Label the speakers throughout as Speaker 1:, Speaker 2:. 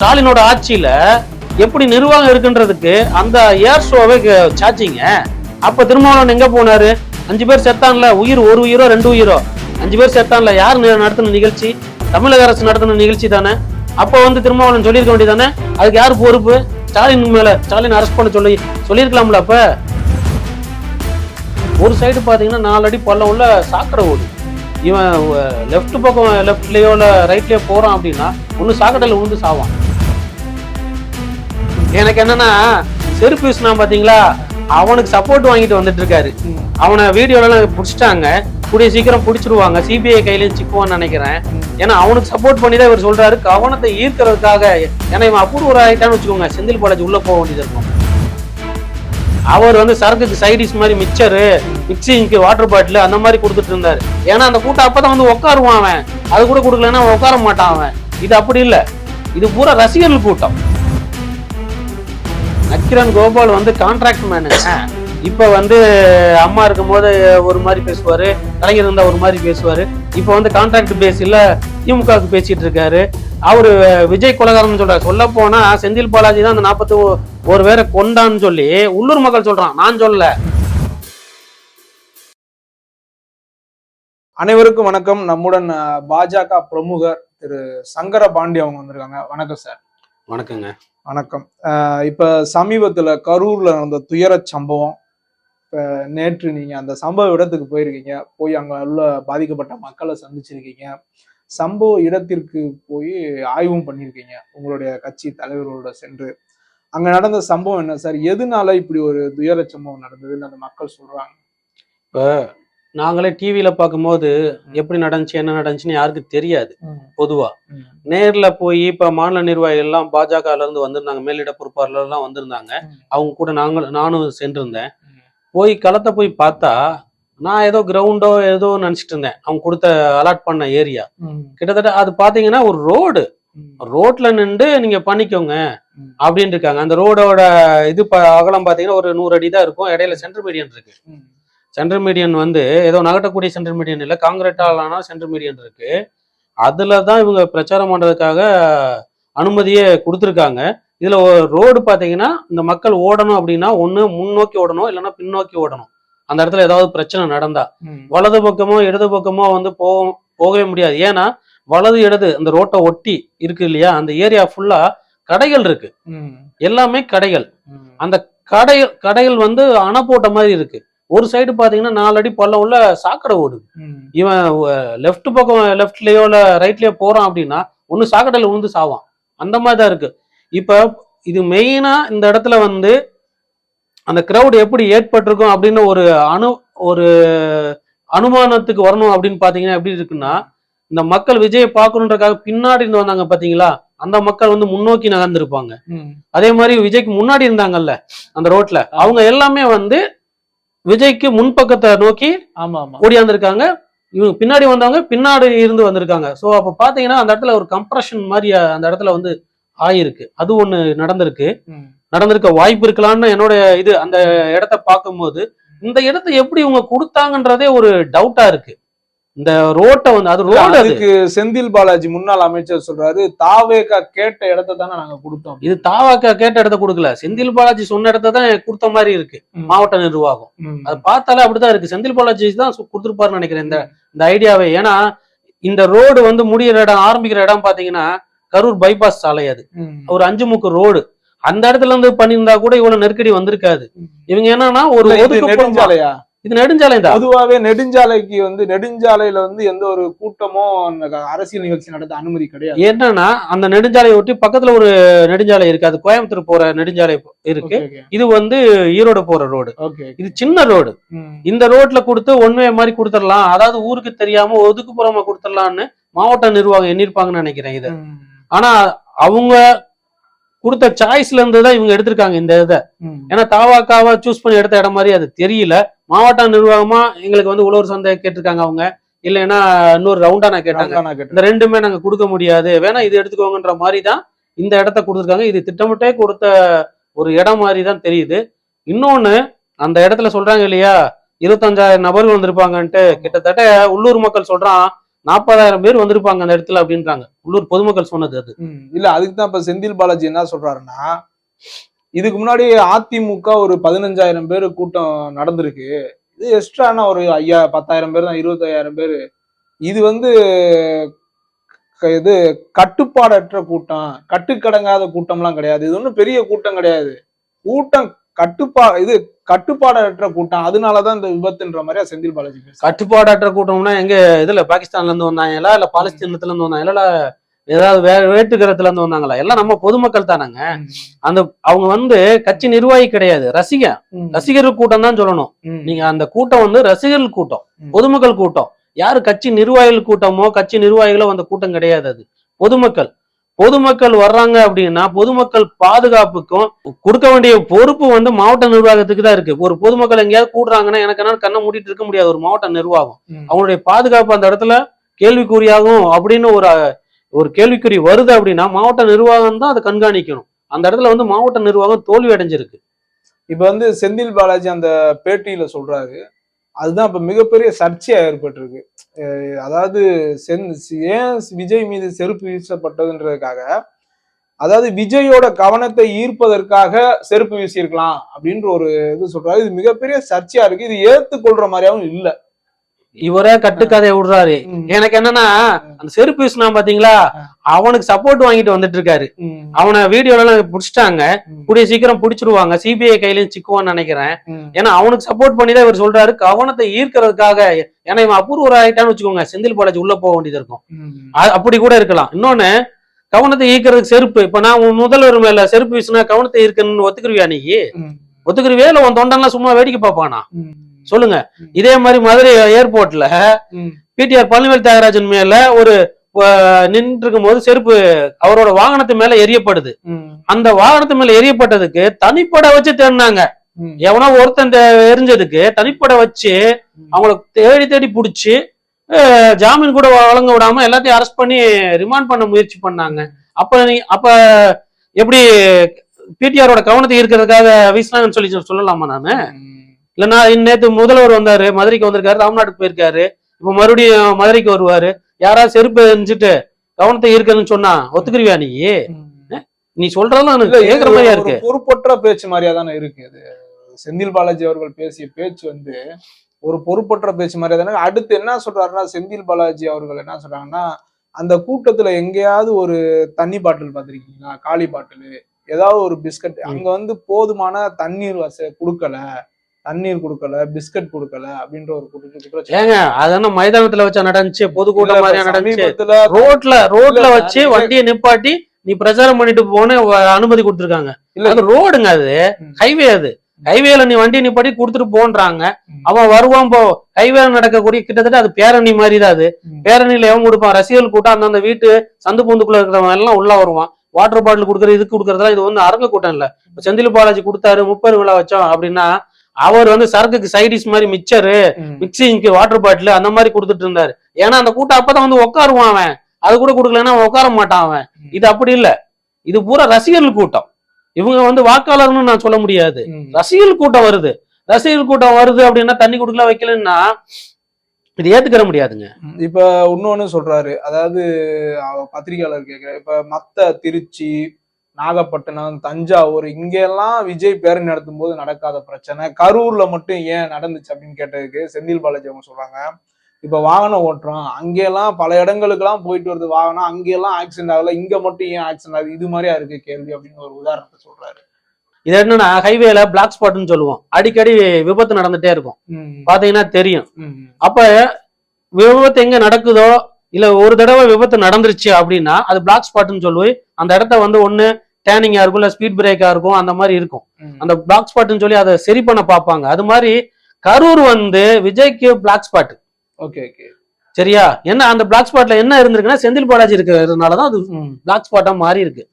Speaker 1: ஸ்டாலினோட ஆட்சியில எப்படி நிர்வாகம் இருக்குன்றதுக்கு அந்த ஏர் ஷோவே சாச்சிங்க அப்ப திருமாவளவன் எங்க போனாரு? அஞ்சு பேர் செத்தான்ல உயிர் ஒரு உயிரோ ரெண்டு உயிரோ? அஞ்சு பேர் செத்தான்ல யார் நடத்தின நிகழ்ச்சி? தமிழக அரசு நடத்தின நிகழ்ச்சி தானே? அப்போ வந்து திருமாவளவன் சொல்லியிருக்க வேண்டியதானே? அதுக்கு யார் பொறுப்பு? ஸ்டாலின் மேல ஸ்டாலின் அரெஸ்ட் பண்ண சொல்லி சொல்லியிருக்கலாம்ல அப்ப? ஒரு சைடு பாத்தீங்கன்னா நாலு அடி பள்ளம் உள்ள சாக்கடை ஓடு. இவன் லெஃப்ட் பக்கம் லெஃப்ட்லயோ இல்ல ரைட்லயோ போறான் அப்படின்னா ஒன்று சாக்கடையில் விழுந்து சாவான். எனக்கு என்னன்னா செருப்பு யூஸ்னா பாத்தீங்களா? அவனுக்கு சப்போர்ட் வாங்கிட்டு வந்துட்டு இருக்காரு. அவனை வீடியோலாம் எல்லாம் பிடிச்சிட்டாங்க. கூடிய சீக்கிரம் பிடிச்சிருவாங்க. சிபிஐ கையிலேயும் சிக்குவான்னு நினைக்கிறேன். ஏன்னா அவனுக்கு சப்போர்ட் பண்ணி தான் இவர் சொல்றாரு. கவனத்தை ஈர்க்கிறதுக்காக ஏன்னா இவன் அப்ரூவர் ஆயிட்டான்னு வச்சுக்கோங்க. செந்தில் பாலாஜி உள்ள போக வேண்டியது இருக்கும். அவர் வந்து சரக்குக்கு சைடிஸ் மாதிரி மிக்சரு மிக்சிங்க்கு வாட்டர் பாட்டில் அந்த மாதிரி கொடுத்துட்டு இருந்தாரு. ஏன்னா அந்த கூட்டம் அப்பதான் வந்து உட்காருவான் அவன். அது கூட கொடுக்கலன்னா அவன் உட்கார மாட்டான் அவன். இது அப்படி இல்லை. இது பூரா ரசிகர்கள் கூட்டம். நக்கிரன் கோபால் வந்து கான்ட்ராக்ட் மேனு இப்ப வந்து அம்மா இருக்கும்போது ஒரு மாதிரி பேசுவாரு கலைஞர் இருந்தா ஒரு மாதிரி பேசுவாரு. இப்ப வந்து கான்ட்ராக்ட் பேஸில் திமுகவுக்கு பேசிட்டு இருக்காரு. அவரு விஜய் கொலகாரன் சொல்றாரு சொல்ல போனா செந்தில் பாலாஜி தான் அந்த நாற்பத்தி ஒரு பேரை கொண்டான்னு சொல்லி உள்ளூர் மக்கள் சொல்றான். நான் சொல்லல.
Speaker 2: அனைவருக்கும் வணக்கம். நம்முடன் பாஜக பிரமுகர் திரு சங்கர பாண்டி அவங்க வந்திருக்காங்க. வணக்கம் சார்.
Speaker 1: வணக்கங்க.
Speaker 2: வணக்கம். இப்போ சமீபத்தில் கரூரில் நடந்த துயர சம்பவம் இப்போ நேற்று நீங்கள் அந்த சம்பவ இடத்துக்கு போயிருக்கீங்க. போய் அங்கே உள்ள பாதிக்கப்பட்ட மக்களை சந்திச்சிருக்கீங்க. சம்பவ இடத்திற்கு போய் ஆய்வும் பண்ணியிருக்கீங்க உங்களுடைய கட்சி தலைவர்களோட சென்று. அங்கே நடந்த சம்பவம் என்ன சார்? எதனால இப்படி ஒரு துயர சம்பவம் நடந்ததுன்னு அந்த மக்கள் சொல்கிறாங்க இப்போ
Speaker 1: நாங்களே டிவியில பார்க்கும்போது எப்படி நடந்துச்சு என்ன நடந்துச்சுன்னு யாருக்கு தெரியாது பொதுவா. நேர்ல போய் இப்ப மாநில நிர்வாகிகள் எல்லாம் பாஜகல இருந்து வந்திருந்தாங்க மேலிட பொறுப்பாளர் எல்லாம் வந்திருந்தாங்க. அவங்க கூட நாங்கள் நானும் சென்றிருந்தேன். போய் களத்தை போய் பார்த்தா நான் ஏதோ கிரவுண்டோ ஏதோ நினைச்சிட்டு இருந்தேன். அவங்க கொடுத்த அலாட் பண்ண ஏரியா கிட்டத்தட்ட அது பாத்தீங்கன்னா ஒரு ரோடு ரோட்ல நின்று நீங்க பண்ணிக்கோங்க. அப்படின்னு இருக்காங்க. அந்த ரோடோட இது அகலம் பாத்தீங்கன்னா ஒரு நூறு அடி தான் இருக்கும். இடையில சென்டர் மீடியன் இருக்கு. சென்ட்ரல் மீடியன் வந்து ஏதோ நகட்டக்கூடிய சென்ட்ரல் மீடியன் இல்லை காங்கிரீட்டாலான சென்ட்ரல் மீடியன் இருக்கு. அதுல தான் இவங்க பிரச்சாரம் பண்றதுக்காக அனுமதியே கொடுத்துருக்காங்க. இதுல ரோடு பாத்தீங்கன்னா இந்த மக்கள் ஓடணும் அப்படின்னா ஒண்ணு முன்னோக்கி ஓடணும் இல்லைன்னா பின்னோக்கி ஓடணும். அந்த இடத்துல ஏதாவது பிரச்சனை நடந்தா. வலது பக்கமோ இடது பக்கமோ வந்து போ போகவே முடியாது. ஏன்னா வலது இடது அந்த ரோட்டை ஒட்டி இருக்கு இல்லையா? அந்த ஏரியா ஃபுல்லா கடைகள் இருக்கு. எல்லாமே கடைகள். கடைகள் கடைகள் வந்து அணை போட்ட மாதிரி இருக்கு. ஒரு சைடு பாத்தீங்கன்னா நாலு அடி பள்ளம் உள்ள சாக்கடை ஓடுது. இவன் லெஃப்ட் பக்கம் லெஃப்ட்லயோ இல்ல ரைட்லயோ போறான் அப்படின்னா ஒண்ணு சாக்கடையில விழுந்து சாவான். அந்த மாதிரி தான் இருக்கு. இப்ப இது மெயினா இந்த இடத்துல வந்து அந்த கிரவுட் எப்படி ஏற்பட்டிருக்கும் அப்படின்னு ஒரு அணு ஒரு அனுமானத்துக்கு வரணும் அப்படின்னு பாத்தீங்கன்னா எப்படி இருக்குன்னா இந்த மக்கள் விஜயை பார்க்கணுன்றக்காக பின்னாடி இருந்து வந்தாங்க பாத்தீங்களா? அந்த மக்கள் வந்து முன்னோக்கி நகர்ந்திருப்பாங்க. அதே மாதிரி விஜய்க்கு முன்னாடி இருந்தாங்கல்ல அந்த ரோட்ல அவங்க எல்லாமே வந்து விஜய்க்கு முன்பக்கத்தை நோக்கி
Speaker 2: ஆமா ஆமா
Speaker 1: ஓடியாந்துருக்காங்க. இவங்க பின்னாடி வந்தவங்க பின்னாடி இருந்து வந்திருக்காங்க. ஸோ அப்போ பார்த்தீங்கன்னா அந்த இடத்துல ஒரு கம்ப்ரஷன் மாதிரி அந்த இடத்துல வந்து ஆயிருக்கு. அது ஒன்று நடந்திருக்கு. நடந்திருக்க வாய்ப்பு இருக்கலாம்னு என்னோட இது அந்த இடத்த பார்க்கும்போது இந்த இடத்த எப்படி இவங்க கொடுத்தாங்கன்றதே ஒரு டவுட்டா இருக்கு. இந்த ரோட்டை வந்து அது ரோடு அது.
Speaker 2: அதுக்கு செந்தில் பாலாஜி முன்னாள் அமைச்சர் சொல்றாரு தாவேகா கேட்ட இடத்த தானே நாங்க கொடுத்தோம்.
Speaker 1: இது தாவாக்கா கேட்ட இடத்த கொடுக்கல. செந்தில் பாலாஜி சொன்ன இடத்த தான் கொடுத்த மாதிரி இருக்கு மாவட்ட நிர்வாகம். அது பார்த்தாலே அப்படிதான் இருக்கு. செந்தில் பாலாஜி தான் கொடுத்திருப்பாருன்னு நினைக்கிறேன் இந்த இந்த ஐடியாவே. ஏன்னா இந்த ரோடு வந்து முடியிற இடம் ஆரம்பிக்கிற இடம் பாத்தீங்கன்னா கரூர் பைபாஸ் சாலை அது. ஒரு அஞ்சு முக்கு ரோடு. அந்த இடத்துல இருந்து பண்ணியிருந்தா கூட இவ்வளவு நெருக்கடி வந்திருக்காது. இவங்க என்னன்னா ஒரு
Speaker 2: இது
Speaker 1: நெடுஞ்சாலை தான்
Speaker 2: பொதுவாவே நெடுஞ்சாலைக்கு வந்து நெடுஞ்சாலையில வந்து எந்த ஒரு கூட்டமோ அரசியல் நிகழ்ச்சி நடத்த அனுமதி கிடையாது.
Speaker 1: என்னன்னா அந்த நெடுஞ்சாலையை ஒட்டி பக்கத்துல ஒரு நெடுஞ்சாலை இருக்கு. அது கோயம்புத்தூர் போற நெடுஞ்சாலை இருக்கு. இது வந்து ஈரோடு போற ரோடு. இது சின்ன ரோடு. இந்த ரோட்ல கொடுத்து ஒன்வே மாதிரி கொடுத்துடலாம். அதாவது ஊருக்கு தெரியாம ஒதுக்குப்புறமா கொடுத்துடலாம்னு மாவட்ட நிர்வாகம் எண்ணிருப்பாங்கன்னு நினைக்கிறேன் இது. ஆனா அவங்க கொடுத்த சாய்ஸ்ல இருந்து தான் இவங்க எடுத்திருக்காங்க இந்த இதை. ஏன்னா தாவாக்காவா சூஸ் பண்ணி எடுத்த இடம் மாதிரி அது தெரியல. மாவட்ட நிர்வாகமா எங்களுக்கு வந்து உழவர் சந்தை கேட்டிருக்காங்க அவங்க. இல்லைன்னா இன்னொரு ரவுண்டானா கேட்டாங்க இந்த ரெண்டுமே நாங்க கொடுக்க முடியாது. வேணா இது எடுத்துக்கோங்கன்ற மாதிரி தான் இந்த இடத்த கொடுத்துருக்காங்க. இது திட்டமிட்டே கொடுத்த ஒரு இடம் மாதிரி தான் தெரியுது. இன்னொன்னு அந்த இடத்துல சொல்றாங்க இல்லையா? இருபத்தஞ்சாயிரம் நபர்கள் வந்திருப்பாங்கன்ட்டு. கிட்டத்தட்ட உள்ளூர் மக்கள் சொல்றான் நாற்பதாயிரம் பேர் வந்திருப்பாங்க அந்த இடத்துல அப்படின்றாங்க. உள்ளூர் பொதுமக்கள் சொன்னது அது.
Speaker 2: இல்ல அதுக்கு தான் இப்ப செந்தில் பாலாஜி என்ன சொல்றாருன்னா இதுக்கு முன்னாடி அதிமுக ஒரு பதினஞ்சாயிரம் பேர் கூட்டம் நடந்திருக்கு. இது எக்ஸ்ட்ரானா ஒரு ஐயா பத்தாயிரம் பேர் தான் இருபத்தாயிரம் பேர். இது வந்து இது கட்டுப்பாடற்ற கூட்டம் கட்டுக்கடங்காத கூட்டம்லாம் கிடையாது. இது ஒன்றும் பெரிய கூட்டம் கிடையாது. கூட்டம் கட்டுப்பா இது கட்டுப்பாடற்ற கூட்டம். அதனாலதான் இந்த விபத்துன்ற மாதிரியா செந்தில் பாலாஜி.
Speaker 1: கட்டுப்பாடற்ற கூட்டம்னா எங்க இதுல பாகிஸ்தான்ல இருந்து வந்தாங்களா? இல்ல பாலஸ்தீனத்துல இருந்து வந்தாங்களா? இல்ல ஏதாவது வே வேட்டுக்கிறதுல இருந்து வந்தாங்களா? எல்லாம் நம்ம பொதுமக்கள் தானங்க. அந்த அவங்க வந்து கட்சி நிர்வாகி கிடையாது. ரசிகன்
Speaker 2: ம்.
Speaker 1: ரசிகர்கள் கூட்டம் தான் சொல்லணும். நீங்க அந்த கூட்டம் வந்து ரசிகர்கள் கூட்டம். பொதுமக்கள் கூட்டம். யாரு கட்சி நிர்வாகிகள் கூட்டமோ கட்சி நிர்வாகிகளோ அந்த கூட்டம் கிடையாது அது. பொதுமக்கள். பொதுமக்கள் வர்றாங்க அப்படின்னா பொதுமக்கள் பாதுகாப்புக்கும் கொடுக்க வேண்டிய பொறுப்பு வந்து மாவட்ட நிர்வாகத்துக்கு தான் இருக்கு. ஒரு பொதுமக்கள் எங்கேயாவது கூடுறாங்கன்னா எனக்கு என்ன கண்ணை மூடிட்டு இருக்க முடியாது. ஒரு மாவட்ட நிர்வாகம். அவங்களுடைய பாதுகாப்பு அந்த இடத்துல கேள்விக்குறியாகும் அப்படின்னு ஒரு ஒரு கேள்விக்குறி வருது அப்படின்னா மாவட்ட நிர்வாகம் தான் அதை கண்காணிக்கணும். அந்த இடத்துல வந்து மாவட்ட நிர்வாகம் தோல்வி அடைஞ்சிருக்கு.
Speaker 2: இப்ப வந்து செந்தில் பாலாஜி அந்த பேட்டியில சொல்றாரு. அதுதான் இப்ப மிகப்பெரிய சர்ச்சையா ஏற்பட்டிருக்கு. அதாவது சென் ஏன் விஜய் மீது செருப்பு வீசப்பட்டதுன்றதுக்காக அதாவது விஜயோட கவனத்தை ஈர்ப்பதற்காக செருப்பு வீசியிருக்கலாம் அப்படின்ற ஒரு இது சொல்றாரு. இது மிகப்பெரிய சர்ச்சையா இருக்கு. இது ஏத்துக்கொள்ற மாதிரியாவும் இல்லை.
Speaker 1: இவரே கட்டுக்கதையை விடுறாரு. எனக்கு என்னன்னா அந்த செருப்பு வீசினா பாத்தீங்களா? அவனுக்கு சப்போர்ட் வாங்கிட்டு வந்துட்டு இருக்காரு. அவனை வீடியோல எல்லாம் புடிச்சிட்டாங்க. கூடிய சீக்கிரம் புடிச்சிருவாங்க. சிபிஐ கையிலயும் சிக்குவான்னு நினைக்கிறேன். ஏன்னா அவனுக்கு சப்போர்ட் பண்ணி தான் இவர் சொல்றாரு. கவனத்தை ஈர்க்கிறதுக்காக ஏன்னா இவன் அபூர்வ ஆயிட்டான்னு வச்சுக்கோங்க செந்தில் பாலாஜி உள்ள போக வேண்டியது இருக்கும். அப்படி கூட இருக்கலாம். இன்னொன்னு கவனத்தை ஈர்க்கிறதுக்கு செருப்பு. இப்ப நான் முதல்வர் மேல செருப்பு வீசினா கவனத்தை ஈர்க்கணும்னு ஒத்துக்குருவியா நீ? ஒத்துக்குருவியா இல்ல உன் தொண்டன்லாம் சும்மா வேடிக்கை பார்ப்பானா?
Speaker 2: ம்,
Speaker 1: சொல்லுங்க. இதே மாதிரி மதுரை ஏர்போர்ட்ல பிடிஆர் பழனிவேல் தியாகராஜன் மேல ஒரு நின்று இருக்கும் போது செருப்பு அவரோட வாகனத்து மேல எரியப்படுது அந்த வாகனத்து மேல எரியப்பட்டதுக்கு தனிப்பட வச்சு தேடினாங்க. எவனோ ஒருத்தன் எரிஞ்சதுக்கு தனிப்பட வச்சு அவங்கள தேடி தேடி புடிச்சு ஜாமீன் கூட வழங்க விடாம எல்லாத்தையும் அரெஸ்ட் பண்ணி ரிமாண்ட் பண்ண முயற்சி பண்ணாங்க. அப்ப நீ அப்ப எப்படி பிடிஆரோட கவனத்தை ஈர்க்கிறதுக்காக வீசினாங்கன்னு சொல்லி சொல்லலாமா நானு. இல்லைன்னா நேத்து முதல்வர் வந்தாரு மதுரைக்கு வந்திருக்காரு ராம்நாட்டுக்கு போயிருக்காரு. இப்ப மறுபடியும் மதுரைக்கு வருவாரு. யாராவது செருப்பு எரிஞ்சிட்டு கவனத்தை ஈர்க்கணும்னு சொன்னா ஒத்துக்குருவியா நீ. நீ சொல்றதெல்லாம் எனக்கு மாதிரியா இருக்கு?
Speaker 2: பொறுப்பற்ற பேச்சு மாதிரியா தானே இருக்கு இது. செந்தில் பாலாஜி அவர்கள் பேசிய பேச்சு வந்து ஒரு பொறுப்பற்ற பேச்சு மாதிரியா தானே. அடுத்து என்ன சொல்றாருன்னா செந்தில் பாலாஜி அவர்கள் என்ன சொல்றாங்கன்னா அந்த கூட்டத்துல எங்கேயாவது ஒரு தண்ணி பாட்டில் பார்த்திருக்கீங்களா? காலி பாட்டில் ஏதாவது ஒரு பிஸ்கட். அங்க வந்து போதுமான தண்ணீர் வச கொடுக்கல. தண்ணீர் கொடுக்கல பிஸ்கட் கொடுக்கல அப்படின்ற ஒரு குற்ற- குற்றச்சாட்டு.
Speaker 1: ஏங்க அதென்ன மைதானத்துல வச்சா நடந்துச்சு பொதுக்கூட்டம் மாதிரியா நடந்துச்சு. ரோட்ல ரோட்ல வச்சு. வண்டியை நிப்பாட்டி நீ பிரச்சாரம் பண்ணிட்டு போன அனுமதி கொடுத்துருக்காங்க.
Speaker 2: இல்ல.
Speaker 1: ரோடுங்க அது. ஹைவே அது. ஹைவேல நீ வண்டி நிப்பாட்டி கொடுத்துட்டு போன்றாங்க. அவன் வருவான் போ. ஹைவேல நடக்கக்கூடிய கிட்டத்தட்ட அது பேரணி மாதிரி தான் அது. பேரணியில எவன் கொடுப்பான்? ரசிகர்கள் கூட்டம் அந்தந்த வீட்டு சந்து பூந்துக்குள்ள இருக்கிறவன் எல்லாம் உள்ள வருவான். வாட்டர் பாட்டில் கொடுக்குறது இது கொடுக்கறதெல்லாம் இது வந்து அரங்க கூட்டம் இல்ல. செந்தில் பாலாஜி கொடுத்தாரு முப்பது விழா வச்சோம் அப்படின்னா அவர் வந்து சரக்குக்கு சைடிஸ் மாதிரி மிச்சரு
Speaker 2: ம்.
Speaker 1: மிக்சிங்க்கு வாட்டர் பாட்டில் அந்த மாதிரி கொடுத்துட்டு இருந்தாரு. ஏன்னா அந்த கூட்டம் அப்பதான் வந்து உட்காருவான் அவன். அது கூட கொடுக்கலன்னா உட்கார மாட்டான் அவன். இது அப்படி இல்ல. இது பூரா ரசிகர்கள் கூட்டம். இவங்க வந்து வாக்காளர்னு நான் சொல்ல முடியாது. ரசிகர்கள் கூட்டம் வருது. ரசிகர்கள் கூட்டம் வருது அப்படின்னா தண்ணி கொடுக்கல வைக்கலன்னா இது ஏத்துக்கிற முடியாதுங்க.
Speaker 2: இப்ப இன்னொன்னு சொல்றாரு. அதாவது பத்திரிகையாளர் கேக்குற இப்ப மத்த திருச்சி நாகப்பட்டினம் தஞ்சாவூர் இங்கெல்லாம் விஜய் பேரணி நடத்தும் போது நடக்காத பிரச்சனை. கரூர்ல மட்டும் ஏன் நடந்துச்சு அப்படின்னு கேட்டதுக்கு செந்தில் பாலாஜி அவங்க சொல்றாங்க. இப்ப வாகனம் ஓட்டுறோம். அங்கெல்லாம் பல இடங்களுக்கெல்லாம் போயிட்டு வருது வாகனம். அங்கெல்லாம் ஆக்சிடென்ட் ஆகல. இங்க மட்டும் ஏன் ஆக்சிடென்ட் ஆகுது? இது மாதிரியா இருக்கு கேள்வி அப்படின்னு ஒரு உதாரணத்தை சொல்றாரு.
Speaker 1: இது என்னன்னா ஹைவேல பிளாக் ஸ்பாட்னு சொல்லுவோம். அடிக்கடி விபத்து நடந்துட்டே இருக்கும். பாத்தீங்கன்னா தெரியும். அப்ப விபத்து எங்க நடக்குதோ? இல்ல ஒரு தடவை விபத்து நடந்துருச்சு அப்படின்னா அது பிளாக் ஸ்பாட்னு சொல்லுவோம் அந்த இடத்த வந்து ஒண்ணு டேனிங்கா இருக்கும் இல்ல ஸ்பீட் பிரேக்கா இருக்கும் அந்த மாதிரி இருக்கும். அந்த பிளாக் ஸ்பாட்னு சொல்லி அதை சரி பண்ண பார்ப்பாங்க. அது மாதிரி கரூர் வந்து விஜய்க்கு பிளாக் ஸ்பாட்
Speaker 2: ஓகே ஓகே
Speaker 1: சரியா? என்ன அந்த பிளாக் ஸ்பாட்ல என்ன இருந்திருக்குன்னா செந்தில் பாலாஜி இருக்கிறதுனாலதான் அது பிளாக் ஸ்பாட்டா மாறி இருக்கு.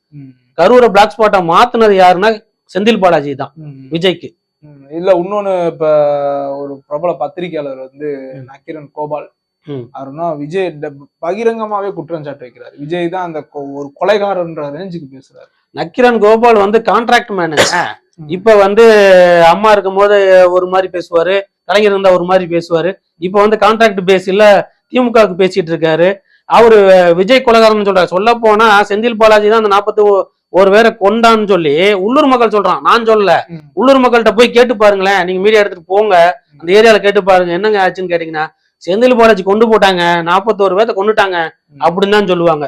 Speaker 1: கரூரை பிளாக் ஸ்பாட்டா மாத்துனது யாருன்னா செந்தில் பாலாஜி தான். விஜய்க்கு.
Speaker 2: இல்ல இன்னொன்னு இப்ப ஒரு பிரபல பத்திரிகையாளர் வந்து நக்கீரன் கோபால்.
Speaker 1: ம்.
Speaker 2: அவருனா விஜய் பகிரங்கமாவே குற்றம் சாட்டு வைக்கிறார். விஜய் தான் அந்த ஒரு கொலைகாரன்ற ரேஞ்சுக்கு பேசுறாரு.
Speaker 1: நக்கிரன் கோபால் வந்து கான்ட்ராக்ட் மேனுங்க. இப்ப வந்து அம்மா இருக்கும்போது ஒரு மாதிரி பேசுவாரு கலைஞர் இருந்தா ஒரு மாதிரி பேசுவாரு. இப்போ வந்து கான்ட்ராக்ட் பேஸில் திமுகவுக்கு பேசிட்டு இருக்காரு. அவரு விஜய் கொலகாரன் சொல்றாரு. சொல்ல போனா செந்தில் பாலாஜி தான் அந்த நாற்பத்தி ஒரு பேரை கொண்டான்னு சொல்லி உள்ளூர் மக்கள் சொல்றான். நான் சொல்லல. உள்ளூர் மக்கள்கிட்ட போய் கேட்டு பாருங்களேன். நீங்க மீடியா எடுத்துட்டு போங்க. அந்த ஏரியால கேட்டு பாருங்க. என்னங்க ஆச்சுன்னு கேட்டீங்கன்னா செந்தில் பாலாஜி கொண்டு போட்டாங்க. நாற்பத்தோரு பேர்த்த கொண்டுட்டாங்க. அப்படின்னு தான் சொல்லுவாங்க.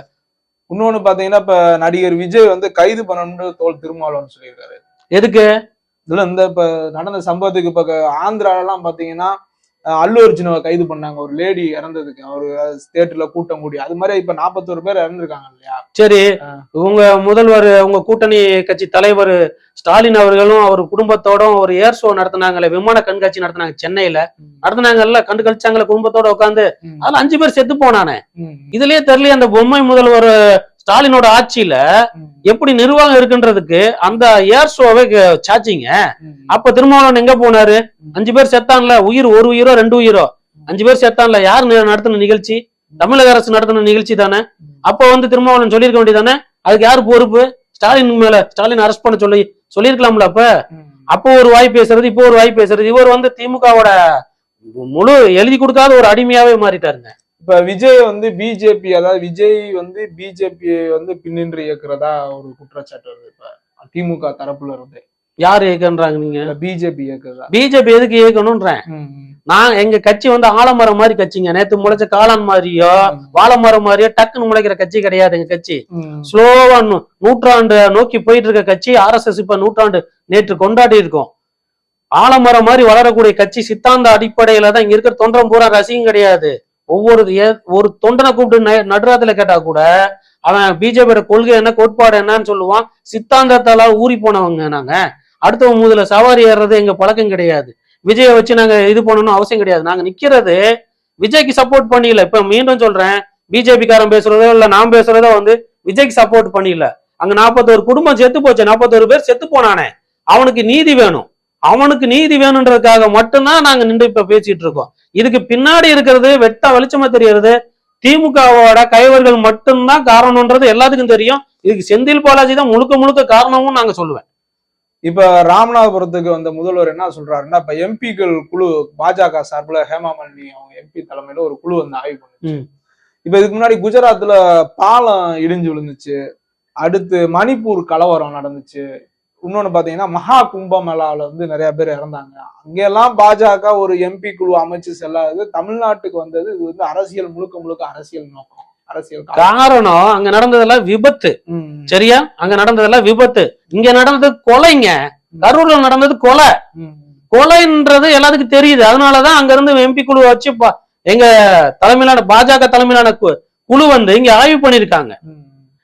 Speaker 2: இன்னொன்னு பாத்தீங்கன்னா இப்ப நடிகர் விஜய் வந்து கைது பண்ணணும்னு தோல் திருமாவளவன் சொல்லியிருக்காரு.
Speaker 1: எதுக்கு?
Speaker 2: இதுல இந்த இப்ப நடந்த சம்பவத்துக்கு இப்ப ஆந்திரால எல்லாம் பாத்தீங்கன்னா அல்லு அர்ஜுனவை கைது பண்ணாங்க. ஒரு லேடி இறந்ததுக்கு. அவரு ஸ்டேட்ல கூட்டம் கூடி. அது மாதிரி இப்ப நாற்பத்தோரு பேர் இறந்திருக்காங்க இல்லையா?
Speaker 1: சரி. உங்க முதல்வர் உங்க கூட்டணி கட்சி தலைவர் ஸ்டாலின் அவர்களும் அவர் குடும்பத்தோட ஒரு ஏர் ஷோ நடத்தினாங்கல்ல விமான கண்காட்சி நடத்தினாங்க சென்னையில. நடத்தினாங்கல்ல கண்டு கழிச்சாங்கல்ல குடும்பத்தோட உட்காந்து. அதுல அஞ்சு பேர் செத்து போனானே. இதுலயே தெரியல அந்த பொம்மை முதல்வர் ஸ்டாலினோட ஆட்சியில. எப்படி நிர்வாகம் இருக்குன்றதுக்கு அந்த ஏர் ஷோவை சாச்சிங்க. அப்ப திருமாவளவன் எங்க போனாரு? அஞ்சு பேர் செத்தான்ல உயிர் ஒரு உயிரோ ரெண்டு உயிரோ? அஞ்சு பேர் செத்தான்ல யார் நடத்தின நிகழ்ச்சி? தமிழக அரசு நடத்தின நிகழ்ச்சி தானே? அப்ப வந்து திருமாவளவன் சொல்லியிருக்க வேண்டியதானே? அதுக்கு யார் பொறுப்பு? ஸ்டாலின் மேல ஸ்டாலின் அரெஸ்ட் பண்ண சொல்லி சொல்லியிருக்கலாம்ல அப்ப. அப்போ ஒரு வாய் பேசுறது இப்போ ஒரு வாய் பேசுறது. இவர் வந்து திமுகவோட முழு எழுதி கொடுக்காத ஒரு அடிமையாவே மாறிட்டாருங்க.
Speaker 2: இப்ப விஜய் வந்து பிஜேபி அதாவது விஜய் வந்து பிஜேபி வந்து பின்னின்று இயக்குறதா ஒரு குற்றச்சாட்டு வருது இப்ப. திமுக தரப்புல இருந்து.
Speaker 1: யார் இயக்கன்றாங்க நீங்க?
Speaker 2: பிஜேபி இயக்குறதா?
Speaker 1: பிஜேபி எதுக்கு இயக்கணும்ன்றேன்.
Speaker 2: ம்.
Speaker 1: நான் எங்க கட்சி வந்து ஆலமரம் மாதிரி கட்சிங்க. நேத்து முளைச்ச காளான் மாதிரியோ வாழைமரம் மாதிரியோ டக்குன்னு முளைக்கிற கட்சி கிடையாது எங்க கட்சி. ஸ்லோவா நூற்றாண்டு நோக்கி போயிட்டு இருக்க கட்சி ஆர்எஸ்எஸ் இப்ப நூற்றாண்டு நேற்று கொண்டாடி இருக்கோம் ஆலமரம் மாதிரி வளரக்கூடிய கட்சி சித்தாந்த அடிப்படையில தான் இங்க இருக்கிற தொண்டன் பூரா ரசிகம் கிடையாது. ஒவ்வொரு ஒரு தொண்டனை கூப்பிட்டு ந- நடுராத்துல கேட்டா கூட அவன் பிஜேபியோட கொள்கை என்ன கோட்பாடு என்னன்னு சொல்லுவான். சித்தாந்தத்தால ஊறி போனவங்க நாங்க. அடுத்தவங்க முதல்ல சவாரி ஏறுறது எங்க பழக்கம் கிடையாது. விஜயை வச்சு நாங்க இது பண்ணணும் அவசியம் கிடையாது. நாங்க நிக்கிறது விஜய்க்கு சப்போர்ட் பண்ணிடல இப்ப மீண்டும் சொல்றேன் பிஜேபிக்காரன் பேசுறதோ இல்ல நான் பேசுறதோ வந்து விஜய்க்கு சப்போர்ட் பண்ணிடல அங்க நாற்பத்தோரு குடும்பம் செத்து போச்சு. நாற்பத்தோரு பேர் செத்து போனானே. அவனுக்கு நீதி வேணும். அவனுக்கு நீதி வேணுன்றதுக்காக மட்டும்தான் நாங்க நின்று இப்ப பேசிட்டு இருக்கோம். இதுக்கு பின்னாடி இருக்கிறது வெட்ட வெளிச்சமா தெரியறது திமுகவோட கைவர்கள் மட்டும்தான் காரணம்ன்றது எல்லாத்துக்கும் தெரியும். இதுக்கு செந்தில் பாலாஜி தான் முழுக்க முழுக்க காரணமும் நாங்க சொல்லுவேன்.
Speaker 2: இப்ப ராமநாதபுரத்துக்கு வந்த முதல்வர் என்ன சொல்றாருன்னா இப்ப எம்பிக்கள் குழு பாஜக சார்பில் ஹேமா மாலினி அவங்க எம்பி தலைமையில ஒரு குழு வந்து ஆய்வு பண்ணுச்சு. இப்ப இதுக்கு முன்னாடி குஜராத்ல பாலம் இடிஞ்சு விழுந்துச்சு. அடுத்து மணிப்பூர் கலவரம் நடந்துச்சு. இன்னொன்னு பாத்தீங்கன்னா மகா கும்பமேளால வந்து நிறைய பேர் இறந்தாங்க. அங்கெல்லாம் பாஜக ஒரு எம்பி குழு அமைச்சு செல்லாதது தமிழ்நாட்டுக்கு வந்தது இது வந்து அரசியல் முழுக்க முழுக்க அரசியல் நோக்கம். அரசியல் காரணம்.
Speaker 1: அங்க நடந்ததெல்லாம் விபத்து. சரியா? அங்க நடந்ததெல்லாம் விபத்து. இங்க நடந்தது கொலைங்க. கரூர்ல நடந்தது கொலை. கொலைன்றது எல்லாத்துக்கும் தெரியுது. அதனாலதான் அங்க இருந்து எம்பி குழு வச்சு எங்க தலைமையிலான பாஜக தலைமையிலான கு- குழு வந்து இங்க ஆய்வு பண்ணிருக்காங்க.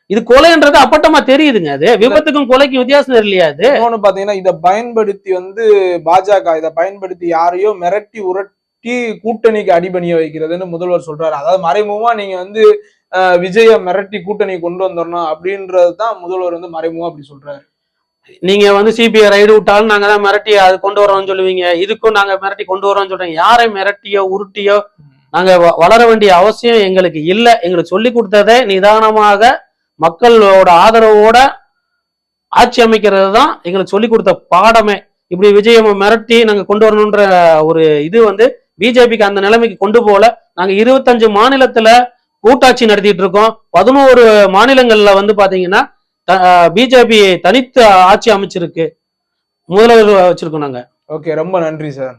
Speaker 1: இது கொலைன்றது அப்பட்டமா தெரியுதுங்க அது. விபத்துக்கும் கொலைக்கும் வித்தியாசம் இல்லையா அது?
Speaker 2: இன்னொன்னு பாத்தீங்கன்னா இதை பயன்படுத்தி வந்து பாஜக இதை பயன்படுத்தி யாரையோ மிரட்டி உரட்டி கூட்டணிக்கு அடிபணிய வைக்கிறதுன்னு முதல்வர் சொல்றாரு. அதாவது மறைமுகமா நீங்க வந்து விஜய மிரட்டி கூட்டணி கொண்டு வந்துடணும் அப்படின்றது தான் முதல்வர் வந்து மறைமுகமா அப்படி சொல்றாரு.
Speaker 1: நீங்க வந்து சிபிஐ ரைடு விட்டாலும் நாங்க தான் மிரட்டி அது கொண்டு வரோம்னு சொல்லுவீங்க. இதுக்கும் நாங்க மிரட்டி கொண்டு வரோம்னு சொல்றீங்க. யாரை மிரட்டியோ உருட்டியோ நாங்க வளர வேண்டிய அவசியம் எங்களுக்கு இல்ல. எங்களுக்கு சொல்லி கொடுத்ததே நிதானமாக மக்களோட ஆதரவோட ஆட்சி அமைக்கிறது தான் எங்களுக்கு சொல்லி கொடுத்த பாடமே. இப்படி விஜயம் மிரட்டி நாங்க கொண்டு வரணுன்ற ஒரு இது வந்து பிஜேபிக்கு அந்த நிலைமைக்கு கொண்டு போல நாங்க இருபத்தஞ்சு மாநிலத்துல கூட்டாட்சி நடத்திட்டு இருக்கோம். பதினோரு மாநிலங்கள்ல வந்து பாத்தீங்கன்னா பிஜேபி தனித்து ஆட்சி அமைச்சிருக்கு. முதல்வர் வச்சிருக்கோம் நாங்க.
Speaker 2: ஓகே ரொம்ப நன்றி சார்.